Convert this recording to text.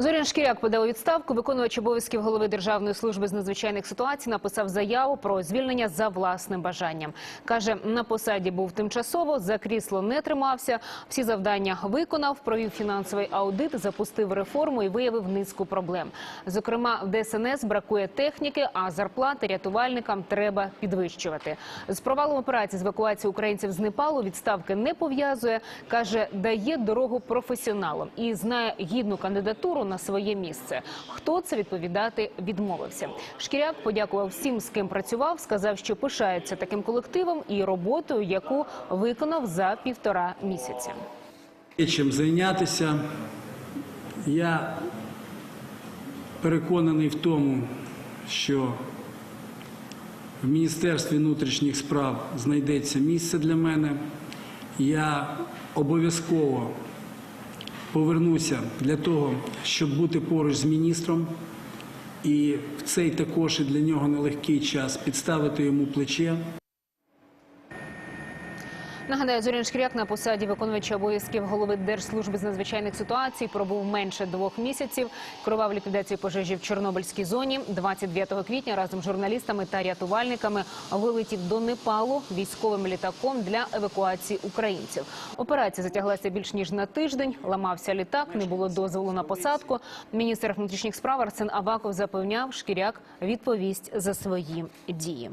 Зорян Шкіряк подав відставку. Виконувач обов'язків голови Державної служби з надзвичайних ситуацій написав заяву про звільнення за власним бажанням. Каже, на посаді був тимчасово, за крісло не тримався. Всі завдання виконав, провів фінансовий аудит, запустив реформу і виявив низку проблем. Зокрема, в ДСНС бракує техніки, а зарплати рятувальникам треба підвищувати. З провалом операції з евакуації українців з Непалу відставки не пов'язує. каже, дає дорогу професіоналам і знає гідну кандидатуру на своє місце. Хто це відповідати відмовився? Шкіряк подякував всім, з ким працював, сказав, що пишається таким колективом і роботою, яку виконав за півтора місяця. Є чим зайнятися. Я переконаний в тому, що в Міністерстві внутрішніх справ знайдеться місце для мене. Я обов'язково повернуся для того, щоб бути поруч з міністром. І в цей також і для нього нелегкий час підставити йому плече. Нагадаю, Зорян Шкіряк на посаді виконувача обов'язків голови Держслужби з надзвичайних ситуацій пробув менше двох місяців. Керував ліквідацією пожежі в Чорнобильській зоні. 29 квітня разом з журналістами та рятувальниками вилетів до Непалу військовим літаком для евакуації українців. Операція затяглася більш ніж на тиждень. Ламався літак, не було дозволу на посадку. Міністр внутрішніх справ Арсен Аваков запевняв, Шкіряк відповість за свої дії.